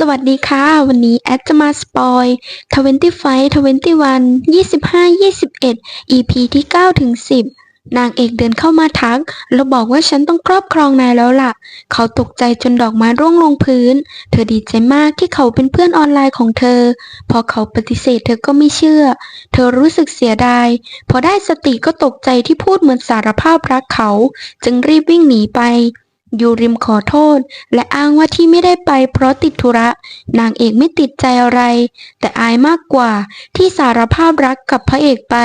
สวัสดีค่ะ วันนี้แอดจะมาสปอย25 21 25 21 EP ที่9ถึง10 นางเอกเดินเข้ามาทัก แล้วบอกว่าฉันต้องครอบครองนายแล้วล่ะ เขาตกใจจนดอกไม้ร่วงลงพื้น เธอดีใจมากที่เขาเป็นเพื่อนออนไลน์ของเธอ พอเขาปฏิเสธเธอก็ไม่เชื่อ เธอรู้สึกเสียดาย พอได้สติก็ตกใจที่พูดเหมือนสารภาพรักเขา จึงรีบวิ่งหนีไป ยูริมขอโทษ และอ้างว่าที่ไม่ได้ไปเพราะติดธุระ นางเอกไม่ติดใจอะไร แต่อายมากกว่าที่สารภาพรักกับพระเอกไป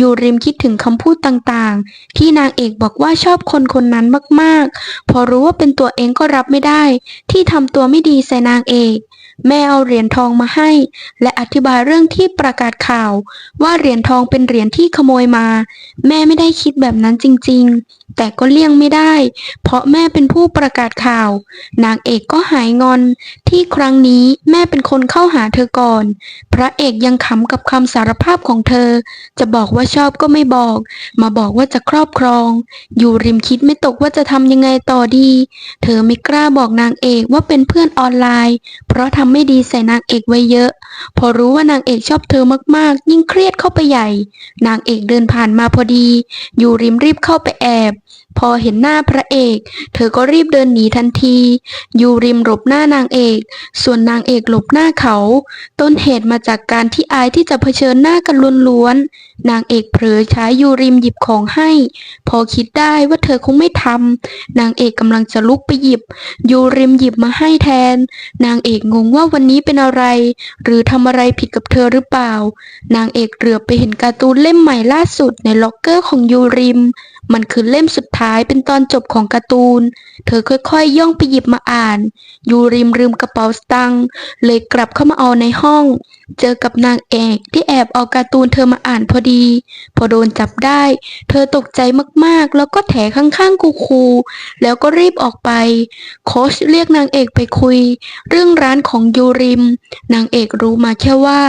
ยูริมคิดถึงคำพูดต่างๆ ที่นางเอกบอกว่าชอบคนคนนั้นมากๆ พอรู้ว่าเป็นตัวเองก็รับไม่ได้ ที่ทำตัวไม่ดีใส่นางเอกแม่เอาเหรียญทองมาให้ และอธิบายเรื่องที่ประกาศข่าว ว่าเหรียญทองเป็นเหรียญที่ขโมยมา แม่ไม่ได้คิดแบบนั้นจริง ๆ แต่ก็เลี่ยงไม่ได้ เพราะแม่เป็นผู้ประกาศข่าว นางเอกก็หายงอน ที่ครั้งนี้แม่เป็นคนเข้าหาเธอก่อน พระเอกยังขำกับคำสารภาพของเธอ จะบอกว่าชอบก็ไม่บอก มาบอกว่าจะครอบครอง อยู่ริมคิดไม่ตกว่าจะทำยังไงต่อดี เธอไม่กล้าบอกนางเอกว่าเป็นเพื่อนออนไลน์ เพราะทำไม่ดีใส่นางเอกไว้เยอะ พอรู้ว่านางเอกชอบเธอมากๆ ยิ่งเครียดเข้าไปใหญ่ นางเอกเดินผ่านมาพอดี อยู่ริมรีบเข้าไปแอบพอเห็นหน้าพระเอก เธอก็รีบเดินหนีทันที ยูริมหลบหน้านางเอก ส่วนนางเอกหลบหน้าเขา ต้นเหตุมาจากการที่อายที่จะเผชิญหน้ากันล้วนๆ นางเอกเผลอใช้ยูริมหยิบของให้ พอคิดได้ว่าเธอคงไม่ทำนางเอกกำลังจะลุกไปหยิบ ยูริมหยิบมาให้แทน นางเอกงงว่าวันนี้เป็นอะไร หรือทำอะไรผิดกับเธอหรือเปล่า นางเอกเหลือบไปเห็นการ์ตูนเล่มใหม่ล่าสุดในล็อกเกอร์ของยูริม มันคือเล่มสุดท้ายเป็นตอนจบของการ์ตูน เธอค่อยๆ ย่องไปหยิบมาอ่าน ยูริมลืมกระเป๋าสตังค์เลยกลับเข้ามาเอาในห้อง เจอกับนางเอกที่แอบเอาการ์ตูนเธอมาอ่านพอดี พอโดนจับได้ เธอตกใจมากๆ แล้วก็แถข้างๆคูแล้วก็รีบออกไป โค้ชเรียกนางเอกไปคุย เรื่องร้านของยูริม นางเอกรู้มาแค่ว่า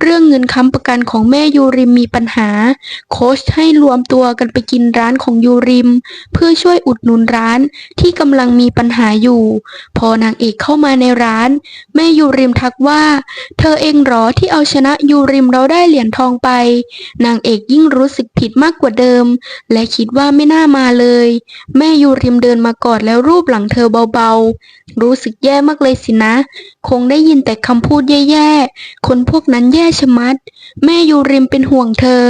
เรื่องเงินค้ำประกันของแม่ยูริมมีปัญหา โค้ชให้รวมตัวกันไปกินร้านของยูริม เพื่อช่วยอุดหนุนร้านที่กำลังมีปัญหาอยู่ พอนางเอกเข้ามาในร้าน แม่ยูริมทักว่า เธอเองหรอที่เอาชนะยูริมเราได้เหรียญทองไป นางเอกยิ่งรู้สึกผิดมากกว่าเดิม และคิดว่าไม่น่ามาเลย แม่ยูริมเดินมากอดแล้วรูปหลังเธอเบาๆ รู้สึกแย่มากเลยสินะ คงได้ยินแต่คำพูดแย่ๆ คนพวกนั้นแย่ชะมัด แม่ยูริมเป็นห่วงเธอ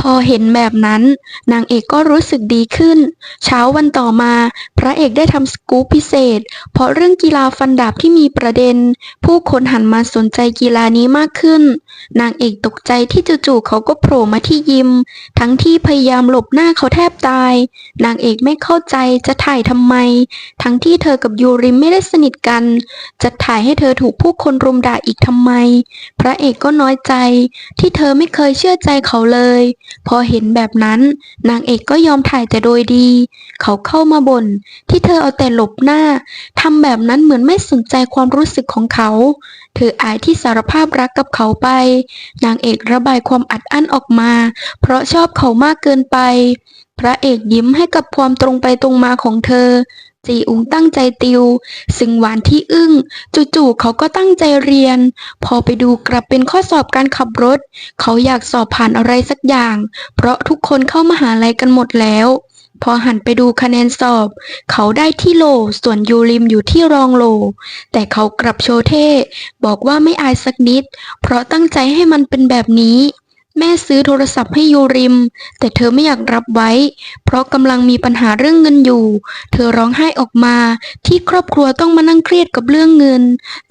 พอเห็นแบบนั้น นางเอกก็รู้สึกดีขึ้น เช้าวันต่อมา พระเอกได้ทำสกู๊ปพิเศษ เพราะเรื่องกีฬาฟันดาบที่มีประเด็น ผู้คนหันมาสนใจกีฬานี้มากขึ้น นางเอกตกใจที่จู่ๆเขาก็โผล่มาที่ยิม ทั้งที่พยายามหลบหน้าเขาแทบตาย นางเอกไม่เข้าใจจะถ่ายทำไม ทั้งที่เธอกับยูริมไม่ได้สนิทกัน จะถ่ายให้เธอถูกผู้คนรุมด่าอีกทำไม พระเอกก็น้อยใจ ที่เธอไม่เคยเชื่อใจเขาเลยพอเห็นแบบนั้น นางเอกก็ยอมถ่ายแต่โดยดี เขาเข้ามาบ่นที่เธอเอาแต่หลบหน้าทำแบบนั้นเหมือนไม่สนใจความรู้สึกของเขา เธออายที่สารภาพรักกับเขาไป นางเอกระบายความอัดอั้นออกมา เพราะชอบเขามากเกินไป พระเอกยิ้มให้กับความตรงไปตรงมาของเธอ จีอุงตั้งใจติว ซึ่งหวานที่อึ้ง จู่ๆเขาก็ตั้งใจเรียน พอไปดูกลับเป็นข้อสอบการขับรถ เขาอยากสอบผ่านอะไรสักอย่าง เพราะทุกคนเข้ามาหาลัยกันหมดแล้ว พอหันไปดูคะแนนสอบ เขาได้ที่โหลส่วนยูริมอยู่ที่รองโหลแต่เขากลับโชว์เท่ บอกว่าไม่อายสักนิด เพราะตั้งใจให้มันเป็นแบบนี้ แม่ซื้อโทรศัพท์ให้ยูริม แต่เธอไม่อยากรับไว้ เพราะกำลังมีปัญหาเรื่องเงินอยู่ เธอร้องไห้ออกมา ที่ครอบครัวต้องมานั่งเครียดกับเรื่องเงิน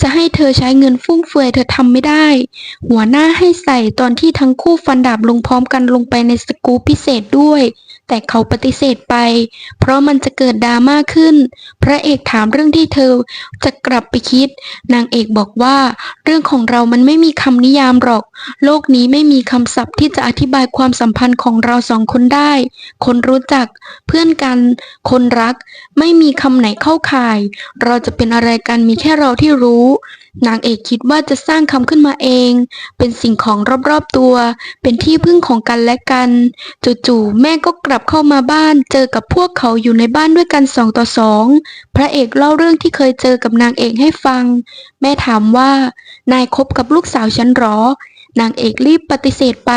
จะให้เธอใช้เงินฟุ่มเฟือยเธอทำไม่ได้ หัวหน้าให้ใส่ตอนที่ทั้งคู่ฟันดาบลงพร้อมกันลงไปในสกู๊ปพิเศษด้วย แต่เขาปฏิเสธไป เพราะมันจะเกิดดราม่าขึ้น พระเอกถามเรื่องที่เธอจะกลับไปคิด นางเอกบอกว่า เรื่องของเรามันไม่มีคำนิยามหรอก โลกนี้ไม่มีคำศัพท์ที่จะอธิบายความสัมพันธ์ของเราสองคนได้ คนรู้จัก เพื่อนกัน คนรัก ไม่มีคำไหนเข้าข่าย เราจะเป็นอะไรกันมีแค่เราที่รู้ นางเอกคิดว่าจะสร้างคำขึ้นมาเอง เป็นสิ่งของรอบๆตัว เป็นที่พึ่งของกันและกันจู่ๆแม่ก็กลับเข้ามาบ้าน เจอกับพวกเขาอยู่ในบ้านด้วยกันสองต่อสองพระเอกเล่าเรื่องที่เคยเจอกับนางเอกให้ฟัง แม่ถามว่า นายคบกับลูกสาวฉันหรอ นางเอกรีบปฏิเสธไป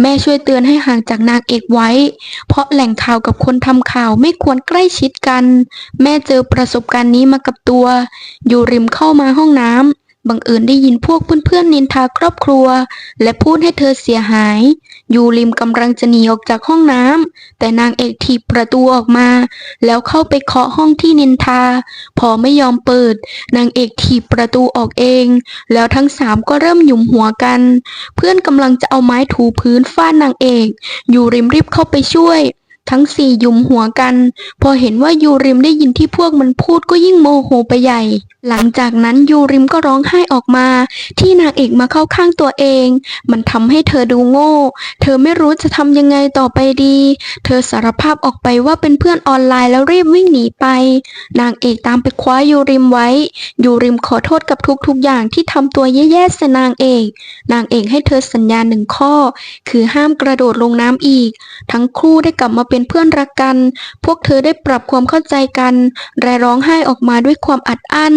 แม่ช่วยเตือนให้ห่างจากนางเอกไว้ เพราะแหล่งข่าวกับคนทำข่าวไม่ควรใกล้ชิดกัน แม่เจอประสบการณ์นี้มากับตัว อยู่ริมเข้ามาห้องน้ำ บังเอิญได้ยินพวกเพื่อนๆนินทาครอบครัว และพูดให้เธอเสียหาย ยูริมกำลังจะหนีออกจากห้องน้ำแต่นางเอกถีบประตูออกมา แล้วเข้าไปเคาะห้องที่นินทา พอไม่ยอมเปิด นางเอกถีบประตูออกเอง แล้วทั้งสามก็เริ่มหยุมหัวกัน เพื่อนกำลังจะเอาไม้ถูพื้นฟาดนางเอก ยูริมรีบเข้าไปช่วยทั้งสี่หยุมหัวกัน พอเห็นว่ายูริมได้ยินที่พวกมันพูดก็ยิ่งโมโหไปใหญ่ หลังจากนั้นยูริมก็ร้องไห้ออกมา ที่นางเอกมาเข้าข้างตัวเอง มันทำให้เธอดูโง่ เธอไม่รู้จะทำยังไงต่อไปดี เธอสารภาพออกไปว่าเป็นเพื่อนออนไลน์แล้วรีบวิ่งหนีไป นางเอกตามไปคว้ายูริมไว้ ยูริมขอโทษกับทุกๆอย่างที่ทำตัวแย่ๆใส่นางเอก นางเอกให้เธอสัญญาหนึ่งข้อ คือห้ามกระโดดลงน้ำอีก ทั้งคู่ได้กลับมาเป็นเพื่อนรักกัน พวกเธอได้ปรับความเข้าใจกันและร้องไห้ออกมาด้วยความอัดอั้น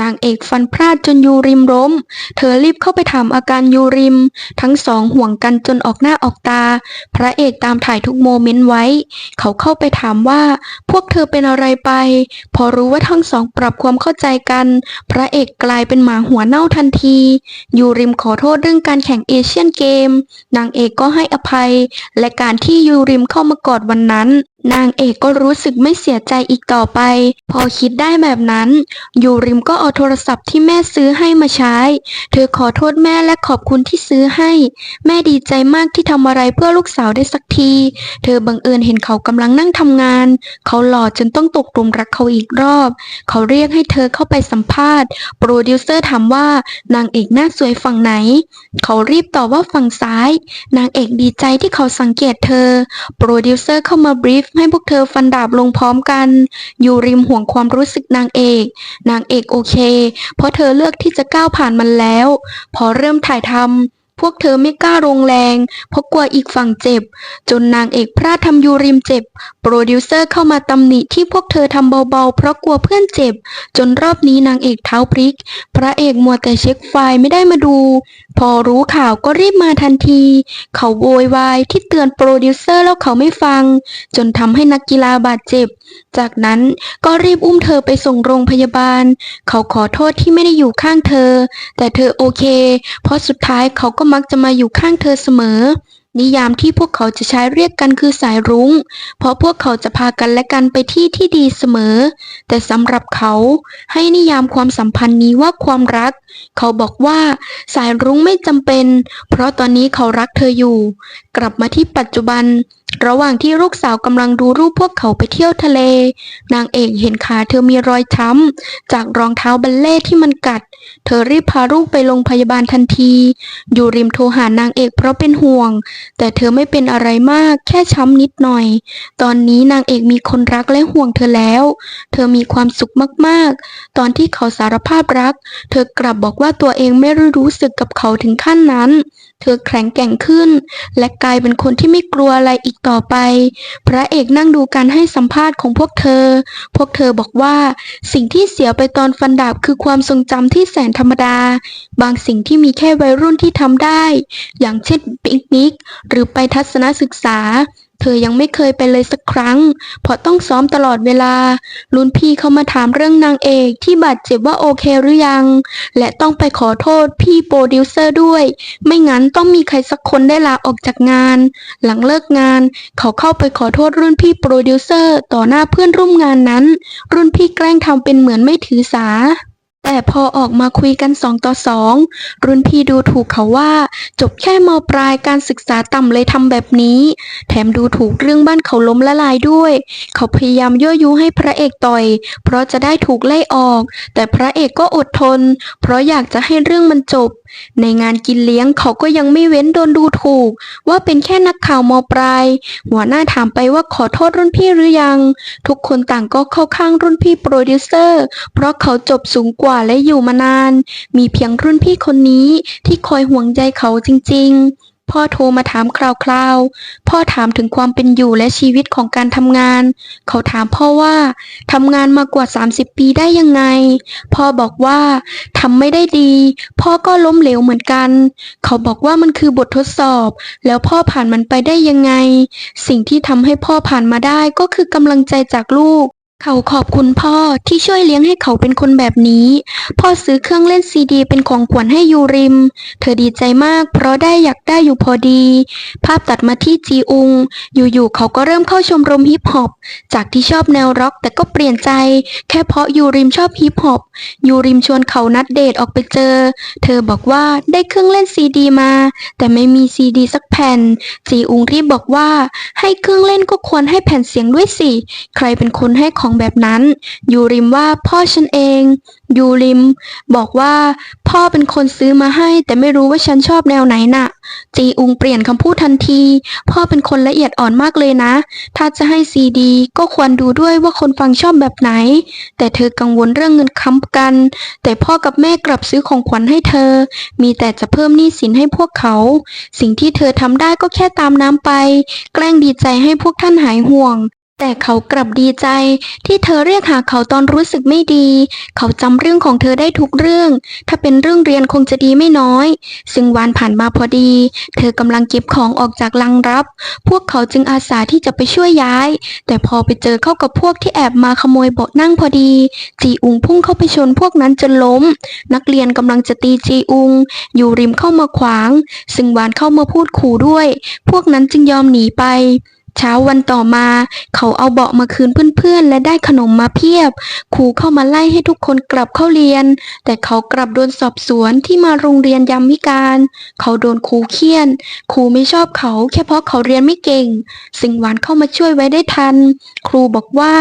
นางเอกฟันพลาดจนยูริมล้ม เธอรีบเข้าไปถามอาการยูริม ทั้งสองห่วงกันจนออกหน้าออกตา พระเอกตามถ่ายทุกโมเมนต์ไว้ เขาเข้าไปถามว่า พวกเธอเป็นอะไรไป พอรู้ว่าทั้งสองปรับความเข้าใจกัน พระเอกกลายเป็นหมาหัวเน่าทันที ยูริมขอโทษเรื่องการแข่งเอเชียนเกม นางเอกก็ให้อภัย และการที่ยูริมเข้ามากอดวันนั้นนางเอกก็รู้สึกไม่เสียใจอีกต่อไป พอคิดได้แบบนั้น ยูริมก็เอาโทรศัพท์ที่แม่ซื้อให้มาใช้ เธอขอโทษแม่และขอบคุณที่ซื้อให้ แม่ดีใจมากที่ทำอะไรเพื่อลูกสาวได้สักที เธอบังเอิญเห็นเขากำลังนั่งทำงาน เขาหล่อจนต้องตกหลุมรักเขาอีกรอบ เขาเรียกให้เธอเข้าไปสัมภาษณ์ โปรดิวเซอร์ถามว่านางเอกหน้าสวยฝั่งไหน เขารีบตอบว่าฝั่งซ้าย นางเอกดีใจที่เขาสังเกตเธอ โปรดิวเซอร์เข้ามาบรีฟให้พวกเธอฟันดาบลงพร้อมกัน อยู่ริมห่วงความรู้สึกนางเอก นางเอกโอเคเพราะเธอเลือกที่จะก้าวผ่านมันแล้ว พอเริ่มถ่ายทำ พวกเธอไม่กล้าลงแรง เพราะกลัวอีกฝั่งเจ็บ จนนางเอกพลาดทำยูริมเจ็บ โปรดิวเซอร์เข้ามาตำหนิที่พวกเธอทำเบาๆ เพราะกลัวเพื่อนเจ็บ จนรอบนี้นางเอกเท้าพริก พระเอกมัวแต่เช็คไฟล์ไม่ได้มาดู พอรู้ข่าวก็รีบมาทันที เขาโวยวายที่เตือนโปรดิวเซอร์แล้วเขาไม่ฟัง จนทำให้นักกีฬาบาดเจ็บ จากนั้นก็รีบอุ้มเธอไปส่งโรงพยาบาล เขาขอโทษที่ไม่ได้อยู่ข้างเธอ แต่เธอโอเค เพราะสุดท้ายเขาก็มักจะมาอยู่ข้างเธอเสมอ นิยามที่พวกเขาจะใช้เรียกกันคือสายรุง้ง เพราะพวกเขาจะพากันและกันไปที่ที่ดีเสมอ แต่สำหรับเขาให้นิยามความสัมพันธ์นี้ว่าความรัก เขาบอกว่าสายรุ้งไม่จำเป็น เพราะตอนนี้เขารักเธออยู่ กลับมาที่ปัจจุบัน ระหว่างที่ลูกสาวกำลังดูรูปพวกเขาไปเที่ยวทะเล นางเอกเห็นขาเธอมีรอยช้ำจากรองเท้าบัลเล่ที่มันกัด เธอรีบพาลูกไปโรงพยาบาลทันที อยู่ริมโทรหานางเอกเพราะเป็นห่วง แต่เธอไม่เป็นอะไรมากแค่ช้ำนิดหน่อย ตอนนี้นางเอกมีคนรักและห่วงเธอแล้ว เธอมีความสุขมากๆ ตอนที่เขาสารภาพรัก เธอกลับบอกว่าตัวเองไม่รู้สึกกับเขาถึงขั้นนั้น เธอแข็งแกร่งขึ้น และกลายเป็นคนที่ไม่กลัวอะไรอีกต่อไป พระเอกนั่งดูการให้สัมภาษณ์ของพวกเธอ พวกเธอบอกว่า สิ่งที่เสียไปตอนฟันดาบคือความทรงจำที่แสนธรรมดา บางสิ่งที่มีแค่วัยรุ่นที่ทำได้ อย่างเช่นปิกนิก หรือไปทัศนศึกษา เธอยังไม่เคยไปเลยสักครั้ง เพราะต้องซ้อมตลอดเวลา รุ่นพี่เขามาถามเรื่องนางเอกที่บาดเจ็บว่าโอเคหรือยัง และต้องไปขอโทษพี่โปรดิวเซอร์ด้วย ไม่งั้นต้องมีใครสักคนได้ลาออกจากงาน หลังเลิกงาน เขาเข้าไปขอโทษรุ่นพี่โปรดิวเซอร์ต่อหน้าเพื่อนร่วมงานนั้น รุ่นพี่แกล้งทำเป็นเหมือนไม่ถือสา แต่พอออกมาคุยกันสองต่อสองรุ่นพี่ดูถูกเขาว่า จบแค่มปลายการศึกษาต่ำเลยทำแบบนี้ แถมดูถูกเรื่องบ้านเขาล้มละลายด้วย เขาพยายามยั่วยุให้พระเอกต่อย เพราะจะได้ถูกไล่ออก แต่พระเอกก็อดทน เพราะอยากจะให้เรื่องมันจบ ในงานกินเลี้ยงเขาก็ยังไม่เว้นโดนดูถูก ว่าเป็นแค่นักข่าวมปลาย หัวหน้าถามไปว่าขอโทษรุ่นพี่หรือยัง ทุกคนต่างก็เข้าข้างรุ่นพี่โปรดิวเซอร์ เพราะเขาจบสูงกว่าและอยู่มานาน มีเพียงรุ่นพี่คนนี้ที่คอยห่วงใยเขาจริง ๆ พ่อโทรมาถามคราวๆ พ่อถามถึงความเป็นอยู่และชีวิตของการทำงาน เขาถามพ่อว่าทำงานมากว่า 30 ปีได้ยังไง พ่อบอกว่าทำไม่ได้ดี พ่อก็ล้มเหลวเหมือนกัน เขาบอกว่ามันคือบททดสอบ แล้วพ่อผ่านมันไปได้ยังไง สิ่งที่ทำให้พ่อผ่านมาได้ก็คือกำลังใจจากลูก เขาขอบคุณพ่อที่ช่วยเลี้ยงให้เขาเป็นคนแบบนี้ พ่อซื้อเครื่องเล่นซีดี เป็นของขวัญให้ยูริม เธอดีใจมากเพราะได้อยากได้อยู่พอดี ภาพตัดมาที่จีอุง อยู่ๆเขาก็เริ่มเข้าชมรมฮิปฮอป จากที่ชอบแนวร็อกแต่ก็เปลี่ยนใจ แค่เพราะยูริมชอบฮิปฮอป ยูริมชวนเขานัดเดทออกไปเจอ เธอบอกว่าได้เครื่องเล่นซีดีมา แต่ไม่มีซีดีสักแผ่น จีอุงรีบบอกว่า ให้เครื่องเล่นก็ควรให้แผ่นเสียงด้วยสิ ใครเป็นคนให้ของแบบนั้นยูริมว่าพ่อฉันเองยูริม บอกว่าพ่อเป็นคนซื้อมาให้ แต่ไม่รู้ว่าฉันชอบแนวไหนน่ะ จีอุงเปลี่ยนคำพูดทันที พ่อเป็นคนละเอียดอ่อนมากเลยนะ ถ้าจะให้ซีดี ก็ควรดูด้วยว่าคนฟังชอบแบบไหน แต่เธอกังวลเรื่องเงินค้ำกัน แต่พ่อกับแม่กลับซื้อของขวัญให้เธอ มีแต่จะเพิ่มหนี้สินให้พวกเขา สิ่งที่เธอทำได้ก็แค่ตามน้ำไป แกล้งดีใจให้พวกท่านหายห่วง แต่เขากลับดีใจที่เธอเรียกหาเขาตอนรู้สึกไม่ดี เขาจำเรื่องของเธอได้ทุกเรื่อง ถ้าเป็นเรื่องเรียนคงจะดีไม่น้อย ซึ่งวานผ่านมาพอดี เธอกำลังเก็บของออกจากลังรับ พวกเขาจึงอาสาที่จะไปช่วยย้าย แต่พอไปเจอเข้ากับพวกที่แอบมาขโมยเบาะนั่งพอดี จีอุงพุ่งเข้าไปชนพวกนั้นจนล้ม นักเรียนกำลังจะตีจีอุง อยู่ริมเข้ามาขวาง ซึ่งวานเข้ามาพูดขู่ด้วย พวกนั้นจึงยอมหนีไป เช้าวันต่อมา เขาเอาเบาะมาคืนเพื่อนๆ และได้ขนมมาเพียบครูเข้ามาไล่ให้ทุกคนกลับเข้าเรียน แต่เขากลับโดนสอบสวนที่มาโรงเรียนยามวิการ เขาโดนครูเคี่ยน ครูไม่ชอบเขาแค่เพราะเขาเรียนไม่เก่ง สิงหวานเข้ามาช่วยไว้ได้ทัน ครูบอกว่า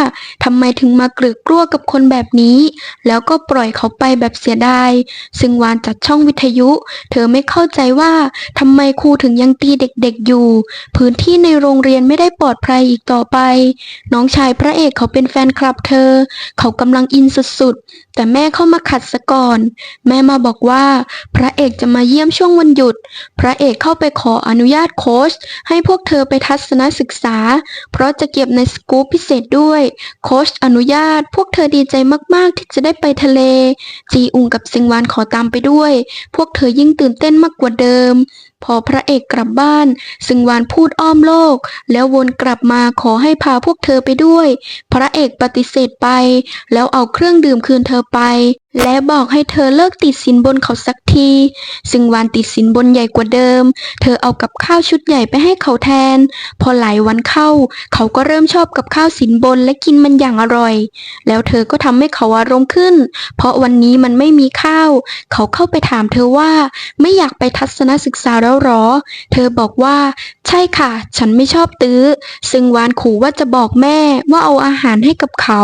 ทำไมถึงมาเกลือกกลัวกับคนแบบนี้ แล้วก็ปล่อยเขาไปแบบเสียดายสิงหวานจัดช่องวิทยุ เธอไม่เข้าใจว่าทำไมครูถึงยังตีเด็กๆอยู่ พื้นที่ในโรงเรียนไม่ได้ปลอดภัยอีกต่อไป น้องชายพระเอกเขาเป็นแฟนคลับเธอ เขากำลังอินสุดๆ แต่แม่เข้ามาขัดซะก่อน แม่มาบอกว่า พระเอกจะมาเยี่ยมช่วงวันหยุด พระเอกเข้าไปขออนุญาตโค้ชให้พวกเธอไปทัศนศึกษา เพราะจะเก็บในสกู๊ปพิเศษด้วย โค้ชอนุญาต พวกเธอดีใจมากๆที่จะได้ไปทะเล จีอุงกับซิงวานขอตามไปด้วย พวกเธอยิ่งตื่นเต้นมากกว่าเดิม พอพระเอกกลับบ้าน ซึ่งวานพูดอ้อมโลก แล้ววนกลับมาขอให้พาพวกเธอไปด้วย พระเอกปฏิเสธไป แล้วเอาเครื่องดื่มคืนเธอไปและบอกให้เธอเลิกติดสินบนเขาสักที ซึ่งวานติดสินบนใหญ่กว่าเดิม เธอเอากับข้าวชุดใหญ่ไปให้เขาแทน พอหลายวันเข้า เขาก็เริ่มชอบกับข้าวสินบนและกินมันอย่างอร่อย แล้วเธอก็ทำให้เขาอารมณ์ขึ้น เพราะวันนี้มันไม่มีข้าว เขาเข้าไปถามเธอว่าไม่อยากไปทัศนศึกษาแล้วหรอ เธอบอกว่า ใช่ค่ะ ฉันไม่ชอบตื้อ ซึ่งวานขู่ว่าจะบอกแม่ว่าเอาอาหารให้กับเขา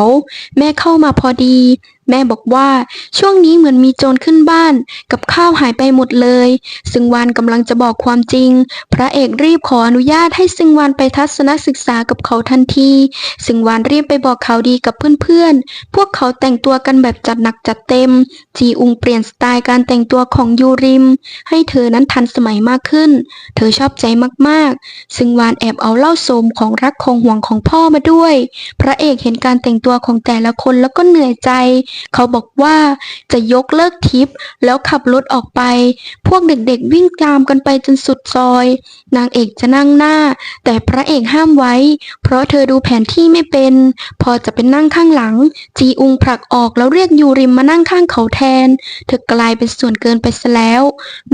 แม่เข้ามาพอดี แม่บอกว่าช่วงนี้เหมือนมีโจรขึ้นบ้าน กับข้าวหายไปหมดเลย ซึ่งวานกำลังจะบอกความจริง พระเอกรีบขออนุญาตให้ซึ่งวานไปทัศนศึกษากับเขาทันที ซึ่งวานรีบไปบอกข่าวดีกับเพื่อนๆ พวกเขาแต่งตัวกันแบบจัดหนักจัดเต็ม จีอุงเปลี่ยนสไตล์การแต่งตัวของยูริม ให้เธอนั้นทันสมัยมากขึ้น เธอชอบใจมากๆ ซึ่งวานแอบเอาเหล้าโสมของรักของห่วงของพ่อมาด้วย พระเอกเห็นการแต่งตัวของแต่ละคนแล้วก็เหนื่อยใจเขาบอกว่าจะยกเลิกทริปแล้วขับรถออกไป พวกเด็กๆวิ่งตามกันไปจนสุดซอย นางเอกจะนั่งหน้า แต่พระเอกห้ามไว้ เพราะเธอดูแผนที่ไม่เป็น พอจะเป็นนั่งข้างหลัง จีอุงผลักออกแล้วเรียกยูริมมานั่งข้างเขาแทน เธอกลายเป็นส่วนเกินไปซะแล้ว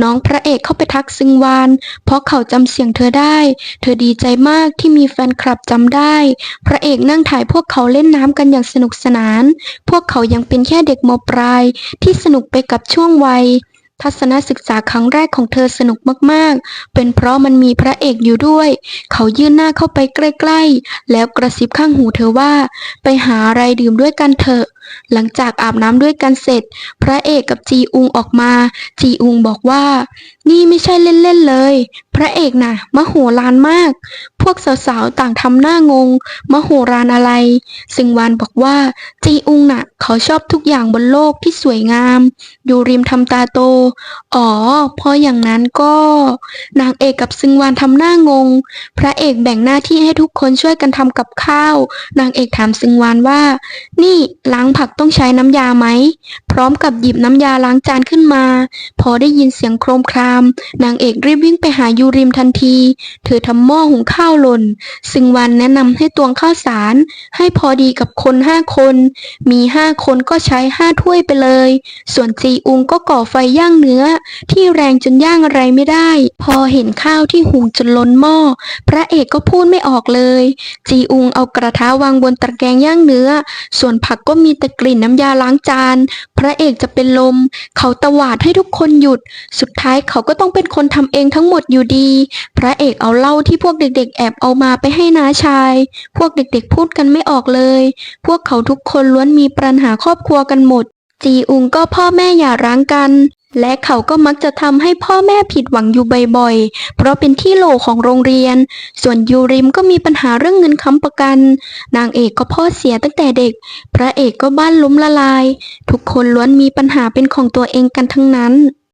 น้องพระเอกเข้าไปทักซึงวาน เพราะเขาจำเสียงเธอได้ เธอดีใจมากที่มีแฟนคลับจำได้ พระเอกนั่งถ่ายพวกเขาเล่นน้ำกันอย่างสนุกสนาน พวกเขายังเป็นแค่เด็กมปลายที่สนุกไปกับช่วงวัย ทัศนศึกษาครั้งแรกของเธอสนุกมากๆ เป็นเพราะมันมีพระเอกอยู่ด้วย เขายื่นหน้าเข้าไปใกล้ๆ แล้วกระซิบข้างหูเธอว่า ไปหาอะไรดื่มด้วยกันเถอะ หลังจากอาบน้ำด้วยกันเสร็จ พระเอกกับจีอุงออกมา จีอุงบอกว่า นี่ไม่ใช่เล่นๆเลย ระเอกน่ะมโหฬารมาก พวกสาวๆต่างทำหน้างงมโหฬารอะไร ซึ่งวานบอกว่า จีอุงน่ะ เขาชอบทุกอย่างบนโลกที่สวยงามยูริมทำตาโต อ๋อพราะอย่างนั้นก็ นางเอกกับซึงวานทำหน้างง พระเอกแบ่งหน้าที่ให้ทุกคนช่วยกันทำกับข้าว นางเอกถามซึงวานว่า นี่ล้างผักต้องใช้น้ำยาไหม พร้อมกับหยิบน้ำยาล้างจานขึ้นมา พอได้ยินเสียงโครมคราม นางเอกรีบวิ่งไปหายูริมทันที เธอทำหม้อหุงข้าวหล่น ซึ่งวันแนะนำให้ตวงข้าวสาร ให้พอดีกับคนห้าคน มีห้าคนก็ใช้ห้าถ้วยไปเลย ส่วนจีอุงก็ก่อไฟย่างเนื้อ ที่แรงจนย่างอะไรไม่ได้ พอเห็นข้าวที่หุงจนล้นหม้อ พระเอกก็พูดไม่ออกเลย จีอุงเอากระทะวางบนตะแกรงย่างเนื้อ ส่วนผักก็มีแต่กลิ่นน้ำยาล้างจาน พระเอกจะเป็นลม เขาตวาดให้ทุกคนหยุด สุดท้ายเขาก็ต้องเป็นคนทำเองทั้งหมดอยู่ดี พระเอกเอาเหล้าที่พวกเด็กๆ แอบเอามาไปให้น้าชาย พวกเด็กๆพูดกันไม่ออกเลย พวกเขาทุกคนล้วนมีปัญหาครอบครัวกันหมด จีอุงก็พ่อแม่อย่าร้างกัน และเขาก็มักจะทำให้พ่อแม่ผิดหวังอยู่บ่อยๆ เพราะเป็นที่โหลของโรงเรียน ส่วนยูริมก็มีปัญหาเรื่องเงินค้ำประกัน นางเอกก็พ่อเสียตั้งแต่เด็ก พระเอกก็บ้านล้มละลาย ทุกคนล้วนมีปัญหาเป็นของตัวเองกันทั้งนั้น